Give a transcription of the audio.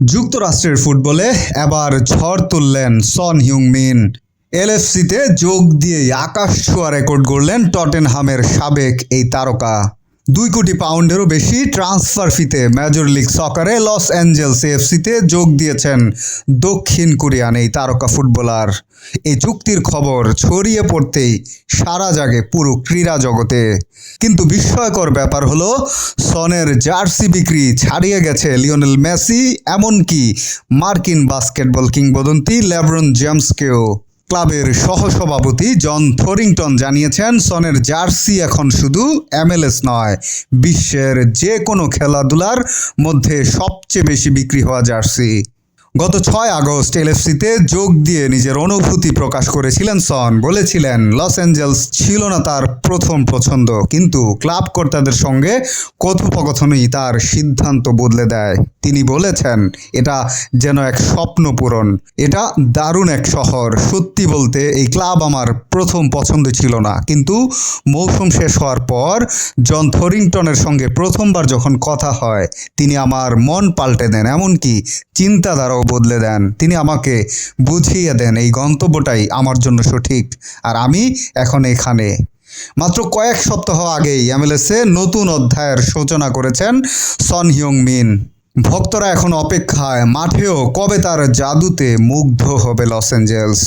যুক্তরাষ্ট্রের ফুটবলে এবার ঝড় তুললেন সন হিউংমিন। এলএফসিতে যোগ দিয়ে আকাশ ছোঁয়া রেকর্ড গড়লেন টটেনহামের সাবেক এই তারকা। দুই কোটি পাউন্ডেরও বেশি ট্রান্সফার ফিতে মেজর লিগ সকারে লস অ্যাঞ্জেলস এফসিতে যোগ দিয়েছেন দক্ষিণ কোরিয়ান এই তারকা ফুটবলার। এই চুক্তির খবর ছড়িয়ে পড়তেই সারা জাগে পুরো ক্রীড়া জগতে। কিন্তু বিস্ময়কর ব্যাপার হলো, সনের জার্সি বিক্রি ছাড়িয়ে গেছে লিওনেল মেসি, এমনকি মার্কিন বাস্কেটবল কিংবদন্তি লেব্রন জেমসকেও। ক্লাবের সহসভাপতি জন থরিংটন জানিয়েছেন, সনের জার্সি এখন শুধু এমএলএস নয়, বিশ্বের যে কোনো খেলাধুলার মধ্যে সবচেয়ে বেশি বিক্রি হওয়া জার্সি। গত ছয় আগস্ট এলএফসিতে যোগ দিয়ে নিজের অনুভূতি প্রকাশ করেছিলেন সন। বলেছিলেন, লস অ্যাঞ্জেলস ছিল না তার প্রথম পছন্দ, কিন্তু ক্লাব কর্তাদের সঙ্গে কথোপকথনই তার সিদ্ধান্ত বদলে দেয়। তিনি বলেছেন, এটা যেন এক স্বপ্ন পূরণ, এটা দারুণ এক শহর। সত্যি বলতে, এই ক্লাব আমার প্রথম পছন্দ ছিল না, কিন্তু মৌসুম শেষ হওয়ার পর জন থরিংটনের সঙ্গে প্রথমবার যখন কথা হয়, তিনি আমার মন পাল্টে দেন। এমনকি চিন্তাধারাও বদলে দেন। তিনি আমাকে বুঝিয়ে দেন এই গন্তব্যটাই আমার জন্য সঠিক, আর আমি এখন এখানে। মাত্র কয়েক সপ্তাহ আগেই এমএলএসে নতুন অধ্যায়ের সূচনা করেছেন সন হিয়ং মিন। ভক্তরা এখন অপেক্ষায়, মাঠেও কবে তার জাদুতে মুগ্ধ হবে লস অ্যাঞ্জেলস?